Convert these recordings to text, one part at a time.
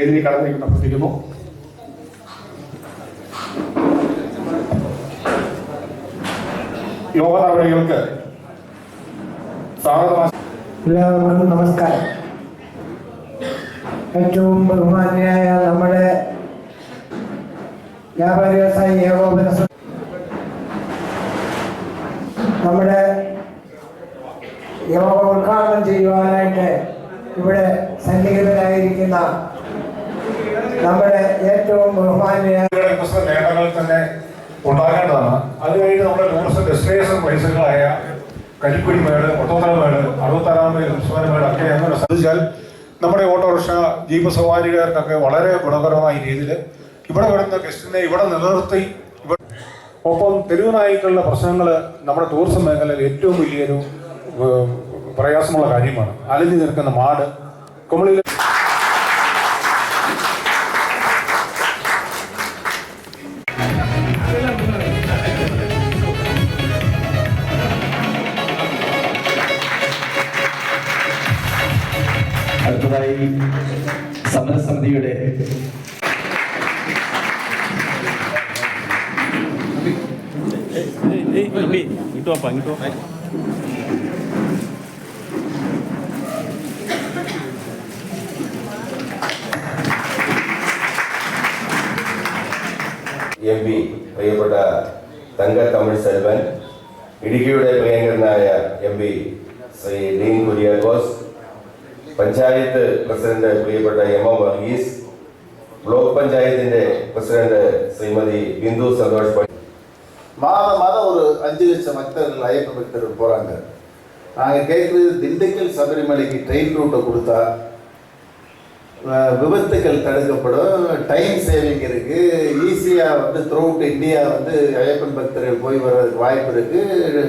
വേദിയിൽ കടന്നിരിക്കുന്ന അഭ്യർത്ഥിക്കുന്നു യോഗ നടപടികൾക്ക് സ്വാഗതം. എല്ലാവർക്കും നമസ്കാരം. ഏറ്റവും ബഹുമാന്യായ നമ്മുടെ വ്യാപാര വ്യവസായി ഏകോപന നമ്മുടെ യോഗ ഉദ്ഘാടനം ചെയ്യുവാനായിട്ട് ഇവിടെ സന്നിഹിതരായിരിക്കുന്ന നമ്മുടെ ഏറ്റവും ബഹുമാന്യ നേട്ടങ്ങൾ തന്നെ ഉണ്ടാകേണ്ടതാണ്. അത് കഴിഞ്ഞ് നമ്മുടെ ടൂറിസം ഡെസ്റ്റിനേഷൻ പ്ലേസുകളായ കരിക്കുടി മേട് ഒട്ടോത്തല മേട് അറുപത്താറാം മൈൽ ഉസ്മാന മേട് ഒക്കെ അങ്ങനെ ശ്രദ്ധിച്ചാൽ നമ്മുടെ ഓട്ടോറിക്ഷ ജീപ്പ് സവാരികാർക്കൊക്കെ വളരെ ഗുണകരമായ രീതിയിൽ ഇവിടെ വരുന്ന ഗസ്റ്റിനെ ഇവിടെ നിലനിർത്തി ഒപ്പം തെരുവുനായ്ക്കളുടെ പ്രശ്നങ്ങൾ നമ്മുടെ ടൂറിസം മേഖലയിൽ ഏറ്റവും വലിയൊരു പ്രയാസമുള്ള കാര്യമാണ്. അലഞ്ഞു നിൽക്കുന്ന മാട് കുമളിയിൽ അടുത്തതായി സമരസമിതിയുടെ ഇട്ടോ ഇട്ടോ വാപ്പാ ഇങ്ങോട്ട് വാ എം പി പ്രിയപ്പെട്ട തങ്ക തമിഴ് സെൽവൻ ഇടുക്കിയുടെ പ്രിയങ്കരനായ M P Shri Dean Kuriakose panchayat president പ്രിയപ്പെട്ട എം എം വർഗീസ് ബ്ലോക്ക് പഞ്ചായത്തിന്റെ പ്രസിഡന്റ് ശ്രീമതി ബിന്ദു സന്തോഷ് പ- மாதம் மாதம் ஒரு அஞ்சு லட்சம் பக்தர்கள் ஐயப்ப பக்தர்கள் போகிறாங்க நாங்கள் கேட்குறது திண்டுக்கல் சபரிமலைக்கு ட்ரெயின் ரூட்டை கொடுத்தா அஹ், விபத்துக்கள் தடுக்கப்படும். டைம் சேவிங் இருக்குது ஈஸியாக வந்து த்ரூ அவுட் இந்தியா வந்து ஐயப்பன் பக்தர்கள் போய் வர்றதுக்கு வாய்ப்பு இருக்குது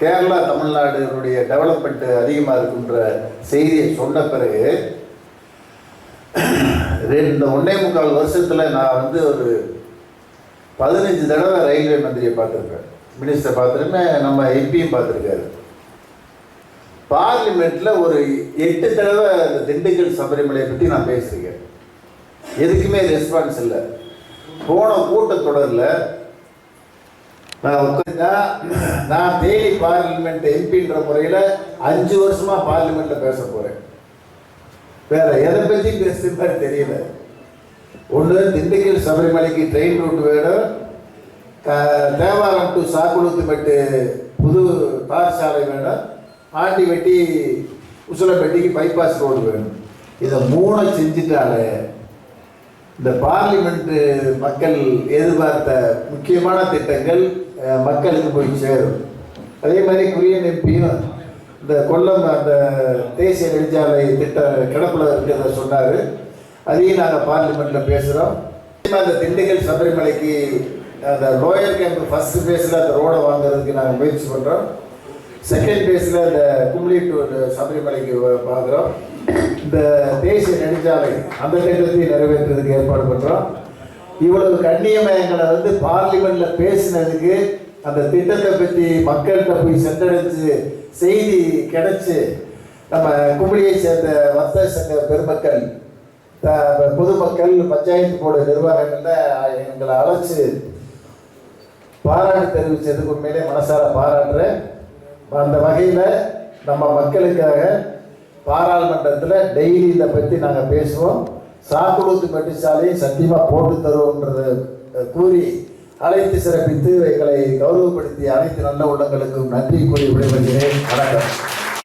கேரளா தமிழ்நாடுடைய டெவலப்மெண்ட் அதிகமாக இருக்குன்ற செய்தியை சொன்ன பிறகு ரெண்டு ஒன்றே முக்கால் வருஷத்தில் நான் வந்து ஒரு பதினஞ்சு தடவை ரயில்வே மந்திரியை பார்த்துருக்கேன். மினிஸ்டர் பார்த்துருக்கேன் நம்ம எம்பியும் பார்த்துருக்காரு. பார்லிமெண்ட்டில் ஒரு எட்டு தடவை அந்த திண்டுக்கல் சபரிமலையை பற்றி நான் பேசியிருக்கேன். எதுக்குமே ரெஸ்பான்ஸ் இல்லை. போன கூட்டத்தொடரில் நான் உட்காந்தா நான் தேனி பார்லிமெண்ட் எம்பின்ற முறையில் அஞ்சு வருஷமாக பார்லிமெண்ட்டில் பேச போகிறேன் வேற எதை பற்றி பேசுகிற மாதிரி தெரியல. ஒன்று திண்டுக்கல் சபரிமலைக்கு ட்ரெயின் ரூட் வேணும். தேவாரம் டு சாக்குளுத்துமெட்டு புது தார் சாலை வேணும். ஆண்டிவெட்டி உசிலம்பட்டிக்கு பைபாஸ் ரோடு வேணும். இதை மூணை செஞ்சிட்டாலே இந்த பார்லிமெண்ட்டு மக்கள் எதிர்பார்த்த முக்கியமான திட்டங்கள் மக்களுக்கு போய் சேரும். அதே மாதிரி குரியன் எம்பியும் இந்த கொல்லம் அந்த தேசிய நெடுஞ்சாலை திட்ட கிடப்பில் இருக்கிறத சொன்னார். அதையும் நாங்கள் பார்லிமெண்ட்டில் பேசுகிறோம் அந்த திண்டுக்கல் சபரிமலைக்கு அந்த லோயர் கேம்ப் ஃபஸ்ட்டு ஃபேஸில் அந்த ரோடை வாங்குறதுக்கு நாங்கள் முயற்சி பண்ணுறோம் செகண்ட் பேஸில் இந்த கும்ளி டு சபரிமலைக்கு பார்க்குறோம். இந்த தேசிய நெடுஞ்சாலை அந்த திட்டத்தையும் நிறைவேற்றுறதுக்கு ஏற்பாடு பண்ணுறோம் இவ்வளவு கண்ணியமயங்களை வந்து பார்லிமெண்ட்டில் பேசினதுக்கு அந்த திட்டத்தை பற்றி மக்கள்கிட்ட போய் சென்றடைஞ்சு செய்தி கிடைச்சி நம்ம கும்பலியை சேர்ந்த வர்த்தக சங்க பெருமக்கள் பொதுமக்கள் பஞ்சாயத்து போர்டு நிர்வாகங்கள்ல எங்களை அழைச்சி பாராட்டு தெரிவித்ததுக்கு உண்மையிலே மனசார பாராட்டுறேன். அந்த வகையில் நம்ம மக்களுக்காக பாராளுமன்றத்தில் டெய்லி இதை பற்றி நாங்கள் பேசுவோம். சாக்குடுத்து மெட்டுச்சாலையும் சத்தியமாக போட்டு தருவோன்றதை கூறி அழைத்து சிறப்பித்து எங்களை கௌரவப்படுத்திய அனைத்து நல்ல உள்ளங்களுக்கும் நன்றி கூறி விடைபெறுகிறேன். வணக்கம்.